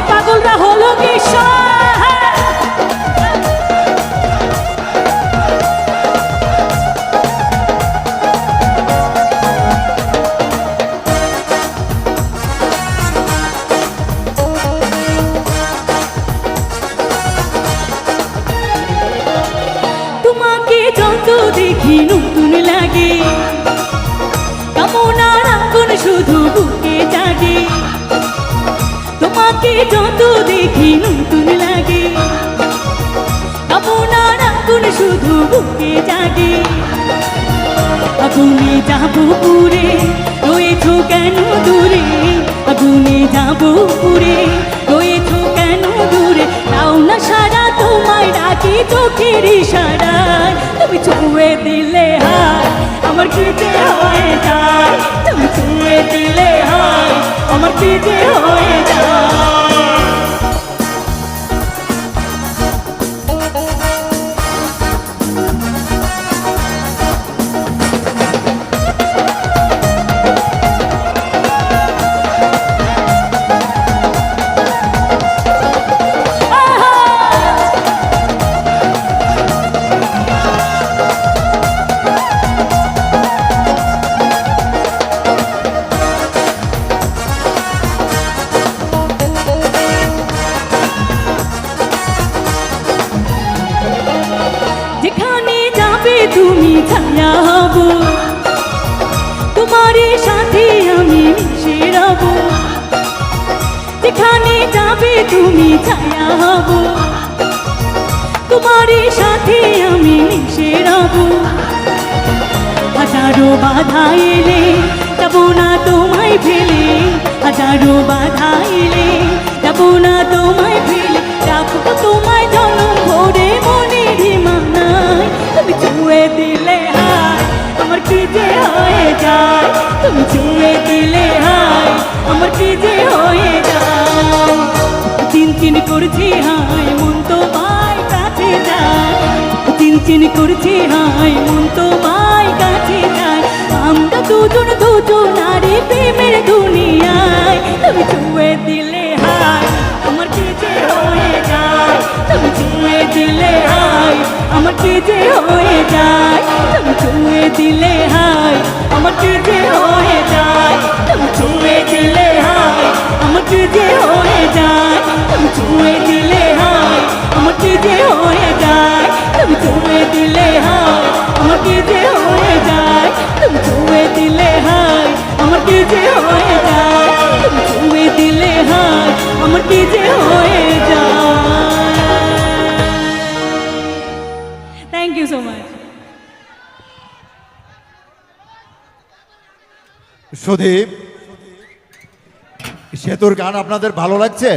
যোগেশ্বর তোমাকে যত দেখি নতুন লাগে তোমাকে যত দেখি নতুন লাগে। কামনার আগুন শুধু বুকে জাগে। আগুনে যাব পুরে, রয়েছো কেন দূরে? আগুনে যাব পুরে, রয়েছো কেন দূরে? তাও না সারা তোমায় ডাকি চোখের ইশারায়। তুমি ছুঁয়ে দিলে হায় আমার যে হয়ে যায় তুমি যেখানে যাবে তুমি সাথে আমি মিশে যেখানে যাবে তুমি ছায়া হব। সাথে আমি মিশে হাজারো বাধা এলে যাব না তোমায় ফেলে। হাজারো বাধা এলে যাব না তোমায় ফেলে। দিলে হায়, আমার কি যে হয়ে যায়? তুমি ছুঁয়ে দিলে হায়, আমার কি যে হয়ে যায়? চিন চিন করছি হায়, মন তো পায় কাছে যায়। চিন চিন করছি হায়, মন তো পায় কাছে যায়। আমরা দুজন দুজন আমার কি যে হয়ে যায়, তুমি ছুঁয়ে দিলে হায় আমার কি যে হয়ে যায়, তুমি ছুঁয়ে দিলে হায় আমার কি যে হয়ে যায়, তুমি ছুঁয়ে দিলে হায় আমার কি যে হয়ে যায়, তুমি ছুঁয়ে দিলে হায় আমার কি যে হয়ে যায়, তুমি ছুঁয়ে দিলে হায় আমার কি যে হয়ে যায়। Thank you so much Sudip সেতুর গান আপনাদের ভালো লাগছে?